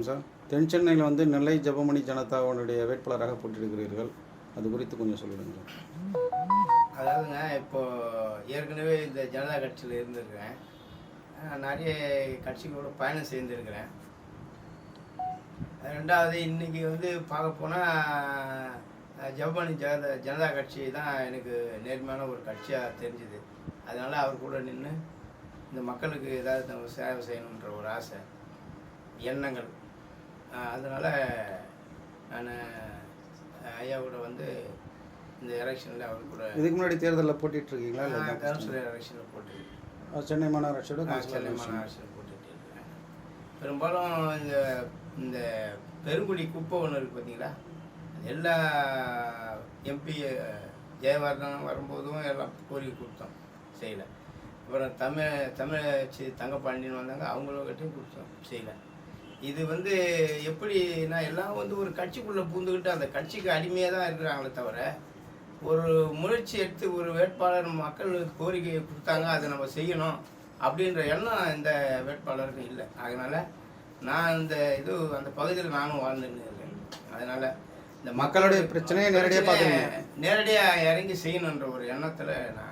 வணக்கம் சார். தென் சென்னையில் வந்து நெல்லை ஜெபமணி ஜனதாவுடைய வேட்பாளராக போட்டியிடுகிறீர்கள். அது குறித்து கொஞ்சம் சொல்லிடுங்க சார். அதாவதுங்க இப்போ ஏற்கனவே இந்த ஜனதா கட்சியில் இருந்திருக்கிறேன். நிறைய கட்சிகளோட பயணம் செய்திருக்கிறேன். ரெண்டாவது இன்றைக்கி வந்து பார்க்க போனால் ஜப்பானி ஜனதா ஜனதா கட்சி தான் எனக்கு நேர்மையான ஒரு கட்சியாக தெரிஞ்சுது. அதனால் அவர் கூட நின்று இந்த மக்களுக்கு ஏதாவது சேவை செய்யணுன்ற ஒரு ஆசை எண்ணங்கள். அதனால நான் ஐயா கூட வந்து இந்த எலெக்ஷனில் அவர் கூட இதுக்கு முன்னாடி தேர்தலில் போட்டிட்டு இருக்கீங்களா இல்லை கவுன்சிலர் எலெக்ஷனில் போட்டு சென்னை மாநகராட்சியோட சென்னை. மாநகராட்சியில் போட்டுட்டு இருக்கிறேன் பெரும்பாலும் இந்த இந்த பெருங்குடி குப்பை ஒன்று இருக்குது பார்த்தீங்களா எல்லா எம்பி ஜெயவர்தனம் வரும்போதும் எல்லாம் கோரிக்கை கொடுத்தோம் செய்யலை. அப்புறம் தமிழ் தமிழச்சி தங்கப்பாண்டியன் வந்தாங்க அவங்களுக்கிட்டையும் கொடுத்தோம் செய்யலை. இது வந்து எப்படின்னா எல்லாம் வந்து ஒரு கட்சிக்குள்ளே பூந்துக்கிட்டு அந்த கட்சிக்கு அடிமையாக தான் இருக்கிறாங்களே தவிர ஒரு முயற்சி எடுத்து ஒரு வேட்பாளர் மக்கள் கோரிக்கையை கொடுத்தாங்க அதை நம்ம செய்யணும் அப்படின்ற எண்ணம் இந்த வேட்பாளருக்கு இல்லை அதனால நான் இந்த இது அந்த பகுதியில் நானும் வாழ்ந்துட்டு இருக்கேன் அதனால இந்த மக்களுடைய பிரச்சனையை நேரடியா பிரச்சனையை பார்க்குறீங்க. நேரடியா இறங்கி செய்யணுன்ற ஒரு எண்ணத்துல செய்ய-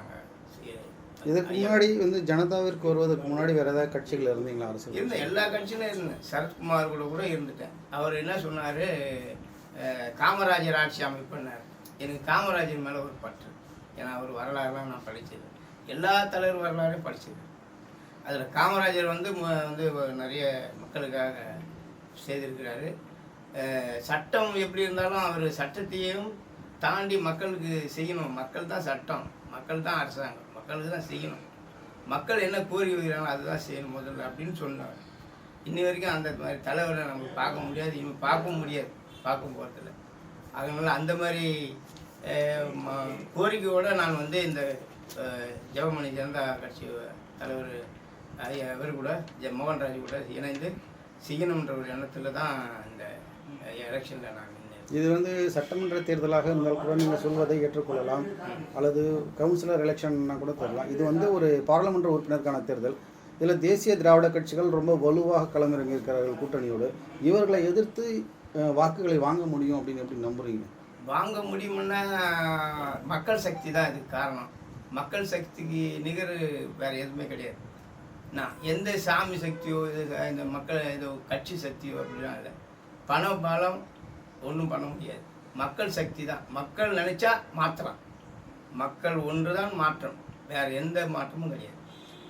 இதுக்கு முன்னாடி வந்து ஜனதாவிற்கு வருவதற்கு முன்னாடி வேற ஏதாவது கட்சிகள் இருந்தீங்களா அரசு? இருந்தேன் எல்லா கட்சியிலும் இருந்தேன். சரத்குமார் கூட கூட இருந்துட்டேன். அவர் என்ன சொன்னார்? காமராஜர் ஆட்சி அமைப்புன்னார். எனக்கு காமராஜர் மேலே ஒரு பற்று. ஏன்னா அவர் வரலாறுலாம் நான் படித்தது. எல்லா தலைவர் வரலாறையும் படித்தது. அதில் காமராஜர் வந்து வந்து நிறைய மக்களுக்காக செய்திருக்கிறாரு. சட்டம் எப்படி இருந்தாலும் அவர் சட்டத்தையும் தாண்டி மக்களுக்கு செய்யணும். மக்கள் தான் சட்டம். மக்கள் தான் அரசாங்கம். மக்களுக்கு தான் செய்யணும். மக்கள் என்ன கோரி வைக்கிறாங்களோ அதுதான் செய்யணும் முதல்ல அப்படின்னு சொன்னார் இன்னி வரைக்கும் அந்த மாதிரி தலைவரை நம்ம பார்க்க முடியாது. இனிமேல் பார்க்கவும் முடியாது. பார்க்க போகிறதில்ல அதனால் அந்த மாதிரி கோரிக்கையோடு ம- கோரிக்கையோட நான் வந்து இந்த ஜெபமணி ஜனதா கட்சி தலைவர் இவர் கூட ஜெ மோகன்ராஜ் கூட இணைந்து செய்யணுன்ற ஒரு எண்ணத்தில் தான் இந்த எலெக்ஷனில் நான் இது வந்து சட்டமன்ற தேர்தலாக இருந்தால் கூட நீங்கள் சொல்வதை ஏற்றுக்கொள்ளலாம். அல்லது கவுன்சிலர் எலெக்ஷன்னா கூட தரலாம் இது வந்து ஒரு பாராளுமன்ற உறுப்பினருக்கான தேர்தல். இதில் தேசிய திராவிட கட்சிகள் ரொம்ப வலுவாக களமிறங்கி இருக்கிறார்கள் கூட்டணியோடு. இவர்களை எதிர்த்து வாக்குகளை வாங்க முடியும் அப்படின்னு எப்படி நம்புறீங்க? வாங்க முடியும்னா மக்கள் சக்தி தான் இதுக்கு காரணம். மக்கள் சக்திக்கு நிகர் வேறு எதுவுமே கிடையாது. நான் எந்த சாமி சக்தியோ இது இந்த மக்கள் இது கட்சி சக்தியோ அப்படிலாம் இல்லை. பணம் பலம் ஒன்றும் பண்ண முடியாது. மக்கள் சக்தி தான். மக்கள் நினைச்சா மாற்றலாம் மக்கள் ஒன்று தான் மாற்றம் வேற எந்த மாற்றமும் கிடையாது.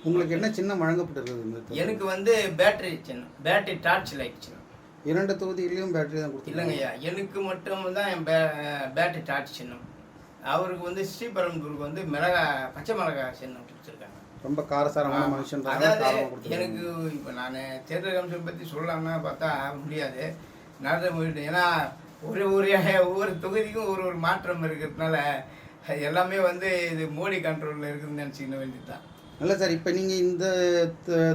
உங்களுக்கு என்ன சின்னம் தேர்தல்? எனக்கு வந்து பேட்டரி சின்னம். பேட்டரி டார்ச் லைட் சின்னம். இரண்டு தொகுதியிலையும் பேட்டரி தான் கொடுத்துருக்காங்க. இல்லைங்கய்யா. எனக்கு மட்டும் தான் என் பே பேட்டரி டார்ச் சின்னம். அவருக்கு வந்து ஸ்ரீபெரும்புருக்கு வந்து மிளகா பச்சை மிளகா சின்னம் கொடுத்துருக்காங்க. ரொம்ப காரசாரமான மனுஷன் அதாவது எனக்கு இப்போ நான் தேர்தல் கமிஷன் பற்றி சொல்லலாம்னா பார்த்தா முடியாது. நடந்த போயிட்டு ஏன்னா ஒரு ஒரு ஒவ்வொரு தொகுதிக்கும் ஒரு ஒரு மாற்றம் இருக்கிறதுனால எல்லாமே வந்து இது மோடி கண்ட்ரோலில் இருக்குதுன்னு நினச்சிக்க வேண்டியது தான் இல்ல சார் இப்போ நீங்க இந்த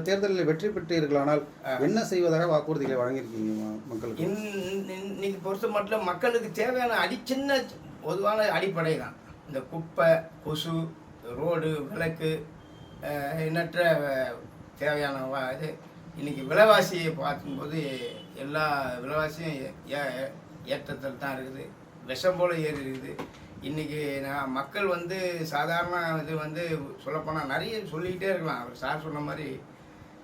தேர்தலில் வெற்றி பெற்றீர்களானால் என்ன செய்வதாக வாக்குறுதிகளை வழங்கியிருக்கீங்க மக்களுக்கு? இன்- இன்னைக்கு பொறுத்த மட்டும் மக்களுக்கு தேவையான அடி சின்ன பொதுவான அடிப்படை தான் இந்த குப்பை கொசு ரோடு விளக்கு எண்ணற்ற தேவையான வா- இது இன்னைக்கு விலைவாசியை பார்க்கும்போது எல்லா விலைவாசியும் ஏ- ஏ- ஏற்றத்தில் தான் இருக்குது. விஷம் போல் ஏறி இருக்குது. இன்றைக்கி நான் மக்கள் வந்து சாதாரண இது வந்து சொல்லப்போனால் நிறைய சொல்லிக்கிட்டே இருக்கலாம். அவர் சார் சொன்ன மாதிரி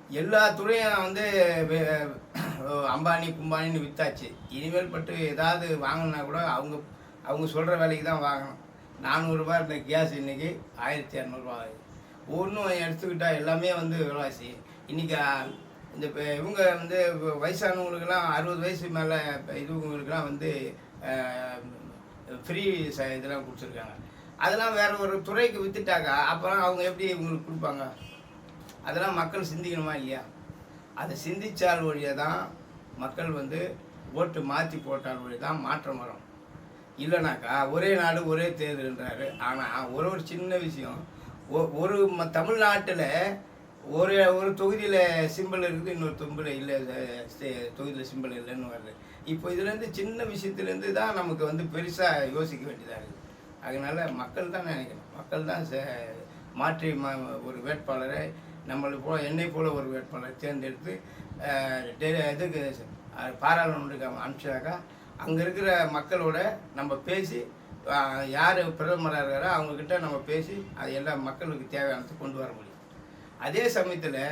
எல்லா துறையும் வந்து அம்பானி கும்பானின்னு விற்றாச்சு இனிமேல் பட்டு ஏதாவது வாங்கினா கூட அவங்க அவங்க சொல்கிற வேலைக்கு தான் வாங்கணும். நானூறுரூபா இருந்த கேஸ் இன்றைக்கி ஆயிரத்தி இரநூறுவா ஆகுது. ஒன்றும் எடுத்துக்கிட்டால் எல்லாமே வந்து விலைவாசி. இன்றைக்கி இந்த இவங்க வந்து வயசானவங்களுக்கெல்லாம் அறுபது வயசு மேலே இதுவங்களுக்கெல்லாம் வந்து ஃப்ரீ ச இதெல்லாம் கொடுத்துருக்காங்க. அதெல்லாம் வேற ஒரு துறைக்கு விற்றுட்டாக்கா அப்புறம் அவங்க எப்படி இவங்களுக்கு கொடுப்பாங்க? அதெல்லாம் மக்கள் சிந்திக்கணுமா இல்லையா? அதை சிந்திச்சால் வழியாக தான் மக்கள் வந்து ஓட்டு மாற்றி போட்டால் வழி தான் மாற்றம் வரும். இல்லைனாக்கா ஒரே நாடு ஒரே தேர்தல்ன்றாரு. ஆனால் ஒரு ஒரு சின்ன விஷயம் ஒ- ஒரு ம தமிழ்நாட்டில் ஒரு ஒரு தொகுதியில் சிம்பிள் இருக்குது இன்னொரு தொம்பில் இல்லை தொகுதியில் சிம்பிள் இல்லைன்னு வருது. இப்போ இதுலேருந்து சின்ன விஷயத்துலேருந்து தான் நமக்கு வந்து பெருசாக யோசிக்க வேண்டியதாக இருக்குது. அதனால் மக்கள் தான் நினைக்கணும். மக்கள் தான் ச- மாற்றி ம ஒரு வேட்பாளரை நம்மளை போல் என்னை போல் ஒரு வேட்பாளரை தேர்ந்தெடுத்து இதுக்கு அது பாராளுமன்றத்துக்கு அனுப்பிச்சாக்கா அங்கே இருக்கிற மக்களோட நம்ம பேசி யார் பிரதமராக இருக்காரோ அவங்கக்கிட்ட நம்ம பேசி அது எல்லா மக்களுக்கு தேவையானது கொண்டு வர முடியும். அதே சமயத்தில்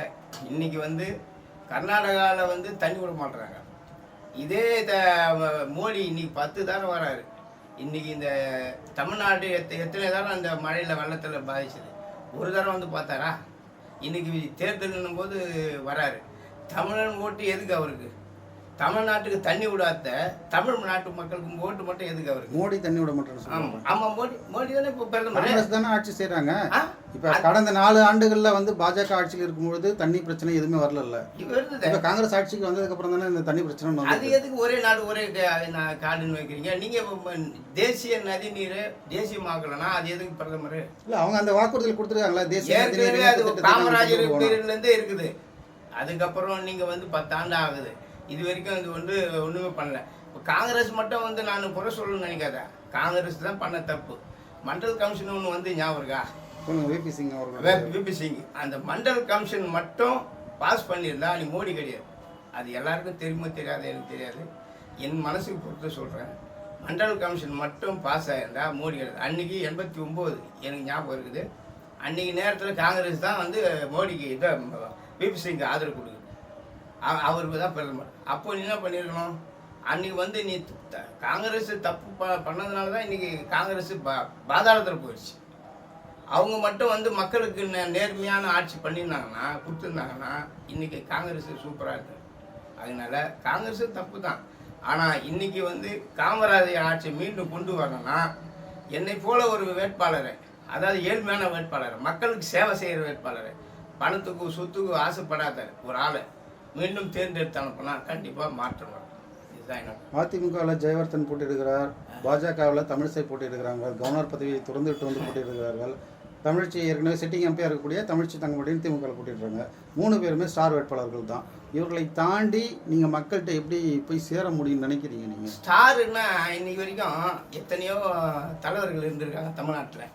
இன்னைக்கு வந்து கர்நாடகாவில் வந்து தண்ணி விட மாட்டுறாங்க இதே த- மோடி இன்னைக்கு பத்து தானே வராரு. இன்றைக்கி இந்த தமிழ்நாடு எத்த எத்தனை தரம் அந்த மழையில் வெள்ளத்தில் பாதிச்சது. ஒரு தரம் வந்து பார்த்தாரா? இன்றைக்கி தேர்தல்னும் போது வராரு. தமிழன் ஓட்டு எதுக்கு அவருக்கு? தமிழ்நாட்டுக்கு தண்ணி விடாத தமிழ் நாட்டு மக்களுக்கு ஓட்டு மட்டும் எதுக்கு அவருக்கு? மோடி தண்ணி விட மாட்டேன்னு ஆமா. சொல்லுவாங்க ஆமா மோடி மோடி தானே இப்போ பிரதமர் தானே ஆட்சி செய்கிறாங்க? இப்போ கடந்த நாலு ஆண்டுகளில் வந்து பாஜக ஆட்சியில் இருக்கும்பொழுது தண்ணி பிரச்சனை எதுவுமே வரல இப்போ காங்கிரஸ் ஆட்சிக்கு வந்ததுக்கு அப்புறம் தானே இந்த தண்ணி பிரச்சனை அது எதுக்கு ஒரே நாடு ஒரே காடுன்னு வைக்கிறீங்க? நீங்க தேசிய நதி நீர் தேசியமாக்கலன்னா அது எதுக்கு பிரதமர்? இல்ல அவங்க அந்த வாக்குறுதல் கொடுத்துருக்காங்களா? தேசிய அது காமராஜர் இருந்தே இருக்குது. அதுக்கப்புறம் நீங்க வந்து பத்தாண்டு ஆகுது. இது வரைக்கும் இது வந்து ஒண்ணுமே பண்ணல. இப்போ காங்கிரஸ் மட்டும் வந்து நான் குறை சொல்லணும்னு நினைக்காத. காங்கிரஸ் தான் பண்ண தப்பு. மண்டல் கமிஷன் ஒன்று வந்து ஞாபகம் இருக்கா? விபி சிங் அவர்கள். விபி சிங். அந்த மண்டல் கமிஷன் மட்டும் பாஸ் பண்ணியிருந்தா நீ மோடி கிடையாது. அது எல்லாருக்கும் தெரியுமோ தெரியாது? எனக்கு தெரியாது. என் மனசுக்கு பொறுத்து சொல்கிறேன் மண்டல் கமிஷன் மட்டும் பாஸ் ஆகிருந்தா மோடி கிடையாது. அன்னைக்கு எண்பத்தி ஒம்பது எனக்கு ஞாபகம் இருக்குது. அன்னைக்கு நேரத்தில் காங்கிரஸ் தான் வந்து மோடிக்கு இதை விபி சிங் ஆதரவு கொடுக்குது. அவருக்கு தான் பிரதமர் அப்போ நீ என்ன பண்ணியிருக்கணும் அன்னைக்கு வந்து நீ காங்கிரஸ் தப்பு ப பண்ணதுனால தான் இன்னைக்கு காங்கிரஸ் பா பாதாளத்தில் போயிடுச்சு. அவங்க மட்டும் வந்து மக்களுக்கு நே- நேர்மையான ஆட்சி பண்ணியிருந்தாங்கன்னா கொடுத்துருந்தாங்கன்னா இன்னைக்கு காங்கிரஸ் சூப்பராக இருக்கு. அதனால காங்கிரஸ் தப்பு தான். ஆனால் இன்னைக்கு வந்து காமராஜர் ஆட்சி மீண்டும் கொண்டு வரணும்னா என்னை போல ஒரு வேட்பாளரை அதாவது ஏழ்மையான வேட்பாளரை மக்களுக்கு சேவை செய்கிற வேட்பாளரை பணத்துக்கு சொத்துக்கு ஆசைப்படாத ஒரு ஆளை மீண்டும் தேர்ந்தெடுத்து அனுப்புனா கண்டிப்பாக மாற்றம் வரும். அதிமுகவில் ஜெயவர்தன் போட்டியிடுகிறார். பாஜகவில் தமிழிசை போட்டியிடுகிறாங்க கவர்னர் பதவியை திறந்துவிட்டு வந்து போட்டியிடுகிறார்கள். தமிழ்ச்சி ஏற்கனவே சிட்டிங் எம்பியாக இருக்கக்கூடிய தமிழ்ச்சி தங்கமடின்னு திமுக போட்டிடுறாங்க மூணு பேருமே ஸ்டார் வேட்பாளர்கள் தான். இவர்களை தாண்டி நீங்கள் மக்கள்கிட்ட எப்படி போய் சேர முடியும்னு நினைக்கிறீங்க நீங்கள் ஸ்டாருன்னா இன்னைக்கு வரைக்கும் எத்தனையோ தலைவர்கள் இருந்திருக்காங்க தமிழ்நாட்டில்.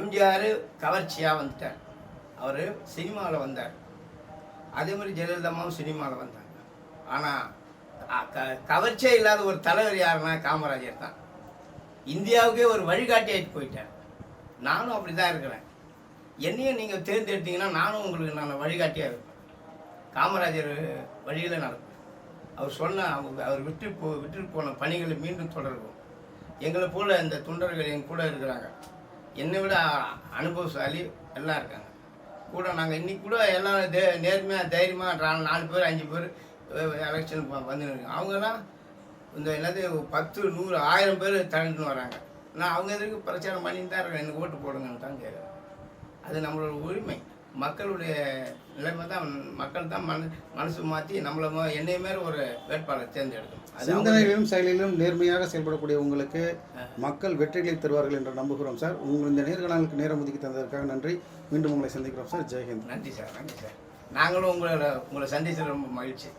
எம்ஜிஆர் கவர்ச்சியாக வந்துட்டார். அவர் சினிமாவில் வந்தார். அதே மாதிரி ஜெயலலிதாமாவும் சினிமாவில் வந்தாங்க. ஆனால் கவர்ச்சியே இல்லாத ஒரு தலைவர் யாருன்னா காமராஜர் தான். இந்தியாவுக்கே ஒரு வழிகாட்டியாயிட்டு போயிட்டேன் போயிட்டார். நானும் அப்படி தான் இருக்கிறேன். என்னையும் நீங்கள் தேர்ந்தெடுத்தீங்கன்னா நானும் உங்களுக்கு நான் வழிகாட்டியாக இருப்பேன். காமராஜர் வழியில் நடப்பேன். அவர் சொன்ன அவங்க அவர் விட்டு போ விட்டுட்டு போன பணிகளை மீண்டும் தொடரும் எங்களை போல் இந்த தொண்டர்கள் எங்க கூட இருக்கிறாங்க. என்னை விட அனுபவசாலி எல்லாம் இருக்காங்க. கூட நாங்கள் இன்னைக்கு கூட எல்லாம் தே நேர்மையாக தைரியமாக நாலு பேர் அஞ்சு பேர் எலெக்ஷன் வந்து இருக்கோம் அவங்கெல்லாம் இந்த என்னது பத்து நூறு ஆயிரம் பேர் தள்ளிட்டு வராங்க. நான் அவங்க எதுக்கு பிரச்சாரம் பண்ணிட்டு தான் இருக்கேன். எனக்கு ஓட்டு போடுங்கன்னு தான் கேட்குறேன் அது நம்மளோட உரிமை. மக்களுடைய நிலைமை தான் மக்கள் தான் மன மனசு மாற்றி நம்மளை என்னைய மேலே ஒரு வேட்பாளர் தேர்ந்தெடுக்கும் சிந்தனையிலும் செயலிலும் நேர்மையாக செயல்படக்கூடிய உங்களுக்கு மக்கள் வெற்றிகளை தருவார்கள் என்று நம்புகிறோம் சார். உங்கள் இந்த நேர்காணலுக்கு நேரம் ஒதுக்கி தந்ததற்காக நன்றி. மீண்டும் உங்களை சந்திக்கிறோம் சார். ஜெயஹிந்த் நன்றி சார். நன்றி சார். நாங்களும் உங்களை உங்களை சந்திச்சது ரொம்ப மகிழ்ச்சி.